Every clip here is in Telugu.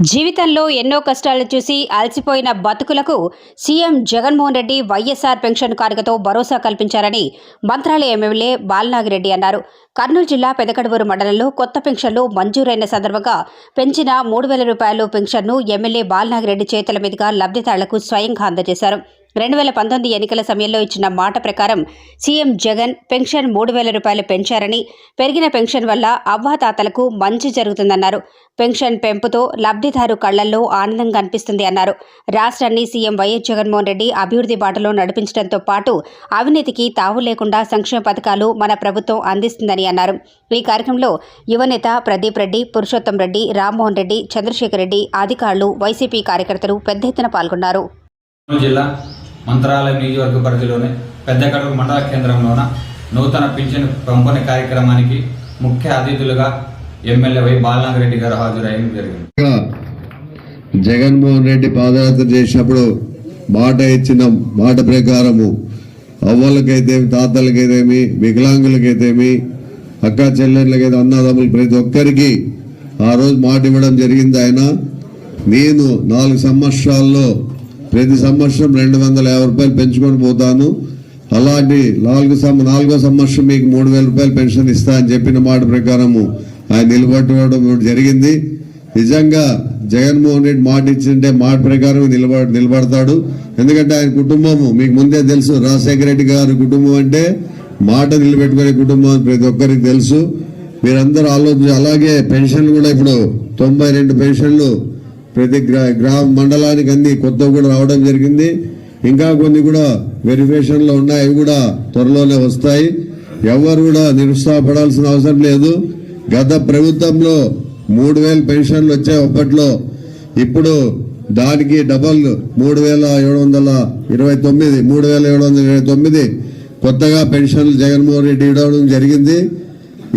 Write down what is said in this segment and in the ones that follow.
జీవితంలో ఎన్నో కష్టాలు చూసి అలసిపోయిన బతుకులకు CM Jaganmohan Reddy YSR pension కానుకతో భరోసా కల్పించారని మంత్రాలయ ఎమ్మెల్యే బాలనాగిరెడ్డి అన్నారు. కర్నూలు జిల్లా పెదకడవూరు మండలంలో కొత్త పెన్షన్లు మంజూరైన సందర్భంగా పెంచిన మూడు వేల రూపాయలు పెన్షన్ను ఎమ్మెల్యే బాలనాగిరెడ్డి చేతుల మీదుగా లబ్ధిదారులకు స్వయంగా అందజేశారు. రెండు వేల పంతొమ్మిది ఎన్నికల సమయంలో ఇచ్చిన మాట ప్రకారం సీఎం జగన్ పెన్షన్ మూడు వేల రూపాయలు పెంచారని పెరిగిన పెన్షన్ వల్ల అవ్వాతాతలకు మంచి జరుగుతుందన్నారు. పెన్షన్ పెంపుతో లబ్ధిదారు కళ్ళల్లో ఆనందం కనిపిస్తుంది అన్నారు. రాష్ట్రాన్ని సీఎం వైఎస్ జగన్మోహన్ రెడ్డి అభివృద్ధి బాటలో నడిపించడంతో పాటు అవినీతికి తావు లేకుండా సంక్షేమ పథకాలు మన ప్రభుత్వం అందిస్తుందని అన్నారు. ఈ కార్యక్రమంలో యువనేత ప్రదీప్ రెడ్డి పురుషోత్తం రెడ్డి రామ్మోహన్ రెడ్డి చంద్రశేఖర్ రెడ్డి అధికారులు వైసీపీ కార్యకర్తలు పెద్ద ఎత్తున పాల్గొన్నారు. జిల్లా మంత్రాలయం నియోజకవర్గ పరిధిలోని పెద్దకడుగు మండల కేంద్రంలోన నూతన పింఛన్ పంపిణీ కార్యక్రమానికి ముఖ్య అతిథులుగా ఎమ్మెల్యే వై బాలనాగిరెడ్డి గారు హాజరయ్యడం జరిగింది. జగన్మోహన్ రెడ్డి పాదయాత్ర చేసినప్పుడు మాట ఇచ్చిన మాట ప్రకారము అవ్వలకైతేమి తాతలకైతేమి వికలాంగులకైతేమి అక్క చెల్లెళ్ళకైతే అన్నదమ్ములు ప్రతి ఒక్కరికి ఆ రోజు మాట ఇవ్వడం జరిగింది ఆయన. నేను నాలుగు సంవత్సరాల్లో ప్రతి సంవత్సరం రెండు వందల యాభై రూపాయలు పెంచుకొని పోతాను. అలాంటి నాలుగు నాలుగో సంవత్సరం మీకు మూడు వేల రూపాయలు పెన్షన్ ఇస్తా అని చెప్పిన మాట ప్రకారము ఆయన నిలబెట్టుకోవడం జరిగింది. నిజంగా జగన్మోహన్ రెడ్డి మాట ఇచ్చింటే మాట ప్రకారం నిలబడ నిలబడతాడు. ఎందుకంటే ఆయన కుటుంబము మీకు ముందే తెలుసు రాజశేఖర రెడ్డి గారి కుటుంబం అంటే మాట నిలబెట్టుకునే కుటుంబం ప్రతి ఒక్కరికి తెలుసు. మీరందరూ ఆలోచించి అలాగే పెన్షన్లు కూడా ఇప్పుడు తొంభై రెండు పెన్షన్లు ప్రతి గ్రా గ్రామ మండలానికి అన్ని కొత్త కూడా రావడం జరిగింది. ఇంకా కొన్ని కూడా వెరిఫికేషన్లో ఉన్నాయి అవి కూడా త్వరలోనే వస్తాయి. ఎవరు కూడా నిరుత్సాహపడాల్సిన అవసరం లేదు. గత ప్రభుత్వంలో మూడు పెన్షన్లు వచ్చాయి అప్పట్లో. ఇప్పుడు దానికి డబల్ మూడు వేల ఏడు వందల ఇరవై తొమ్మిది మూడు వేల ఏడు వందల ఇరవై తొమ్మిది కొత్తగా పెన్షన్లు జగన్మోహన్ రెడ్డి ఇవ్వడం జరిగింది.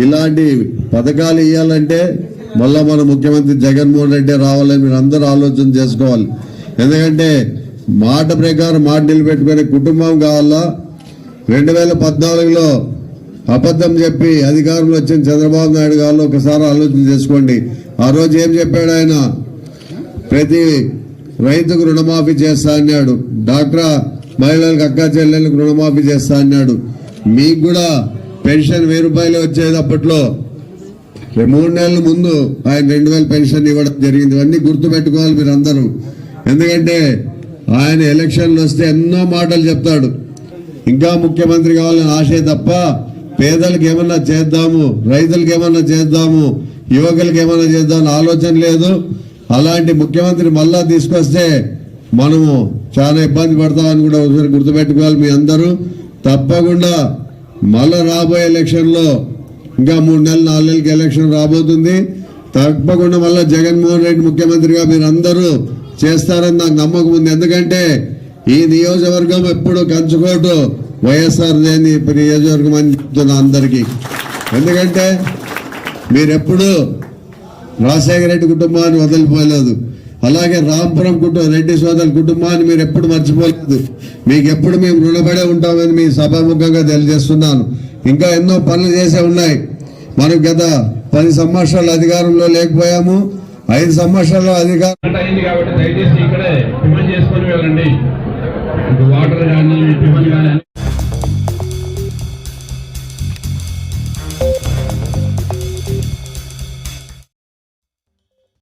ఇలాంటి పథకాలు ఇవ్వాలంటే మళ్ళా మన ముఖ్యమంత్రి జగన్మోహన్ రెడ్డి రావాలని మీరు అందరూ ఆలోచన చేసుకోవాలి. ఎందుకంటే మాట ప్రకారం మాట నిలబెట్టుకునే కుటుంబం కావాలా? రెండు వేల పద్నాలుగులో అబద్ధం చెప్పి అధికారంలో వచ్చిన చంద్రబాబు నాయుడు గారు ఒకసారి ఆలోచన చేసుకోండి. ఆ రోజు ఏం చెప్పాడు ఆయన? ప్రతి రైతుకు రుణమాఫీ చేస్తా అన్నాడు. డాక్టర్ మహిళలకు అక్క చెల్లెళ్ళకు రుణమాఫీ చేస్తా అన్నాడు. మీకు కూడా పెన్షన్ వెయ్యి రూపాయలు వచ్చేది అప్పట్లో. మూడు నెలల ముందు ఆయన రెండు వేల పెన్షన్ ఇవ్వడం జరిగింది. ఇవన్నీ గుర్తు పెట్టుకోవాలి మీరు అందరూ ఎందుకంటే ఆయన ఎలక్షన్లు వస్తే ఎన్నో మాటలు చెప్తాడు. ఇంకా ముఖ్యమంత్రి కావాలని ఆశే తప్ప పేదలకు ఏమన్నా చేద్దాము రైతులకు ఏమన్నా చేద్దాము యువకులకు ఏమన్నా చేద్దామని ఆలోచన లేదు. అలాంటి ముఖ్యమంత్రి మళ్ళా తీసుకొస్తే మనము చాలా ఇబ్బంది పడతామని కూడా ఒకసారి గుర్తుపెట్టుకోవాలి మీ అందరూ. తప్పకుండా మళ్ళా రాబోయే ఎలక్షన్లో ఇంకా మూడు నెలలు నాలుగు నెలలకి ఎలక్షన్ రాబోతుంది. తప్పకుండా వల్ల జగన్మోహన్ రెడ్డి ముఖ్యమంత్రిగా మీరు అందరూ చేస్తారని నాకు నమ్మకం ఉంది. ఎందుకంటే ఈ నియోజకవర్గం ఎప్పుడు కంచుకోటు వైఎస్ఆర్ లేని నియోజకవర్గం అని చెప్తున్నా అందరికీ. ఎందుకంటే మీరెప్పుడు రాజశేఖర రెడ్డి కుటుంబాన్ని వదిలిపోలేదు. అలాగే రాంపురం కుటుంబం రెడ్డి సోదరుల కుటుంబాన్ని మీరు ఎప్పుడు మర్చిపోలేదు. మీకు ఎప్పుడు మేము రుణపడే ఉంటామని మీ సభాముఖంగా తెలియజేస్తున్నాను. ఇంకా ఎన్నో పనులు చేసే ఉన్నాయి. మనం గత పది సంవత్సరాలు అధికారంలో లేకపోయాము. ఐదు సంవత్సరాలు అధికారం అయింది కాబట్టి దయచేసి ఇక్కడే టిఫిన్ చేసుకొని వెళ్ళండి. వాటర్ కానీ టిఫిన్ కానీ